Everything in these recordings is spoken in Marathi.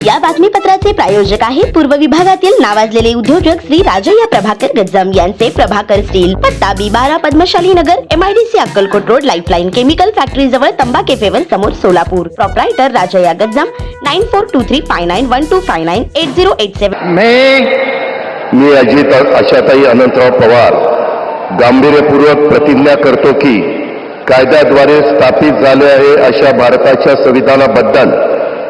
या बातमीपत्राचे प्रायोजक आहे पूर्व विभागातील नावाजलेले उद्योजक श्री राजय्या प्रभाकर गज्जम यांचे प्रभाकर स्टील पत्ता बी बारा Padmashali Nagar MIDC Akkalkot road lifeline chemical factory जवळ तंबा केफेवर समोर Solapur. Proprietor Rajayya Gajjam nine four two three five nine one two five nine eight zero eight seven मी मी अजित आशाताई अनंतराव पवार गांभीर्यपूर्वक प्रतिज्ञा करतो की कायद्याद्वारे स्थापित झाले आहे अशा भारताच्या संविधानाबद्दल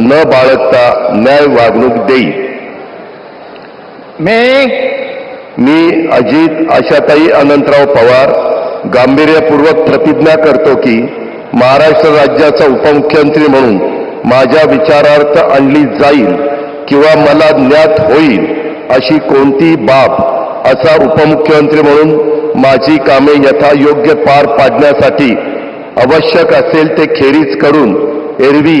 न बाळगता न्याय वागणूक देईन मी मी अजित आशाताई अनंतराव पवार गांभीर्यपूर्वक प्रतिज्ञा करतो की महाराष्ट्र राज्याचा उपमुख्यमंत्री म्हणून माझ्या विचारार्थ आणली जाईल किंवा मला ज्ञात होईल अशी कोणती बाब असा उपमुख्यमंत्री म्हणून माझी कामे यथायोग्य पार पाडण्यासाठी आवश्यक असेल ते खेरीज करून एरवी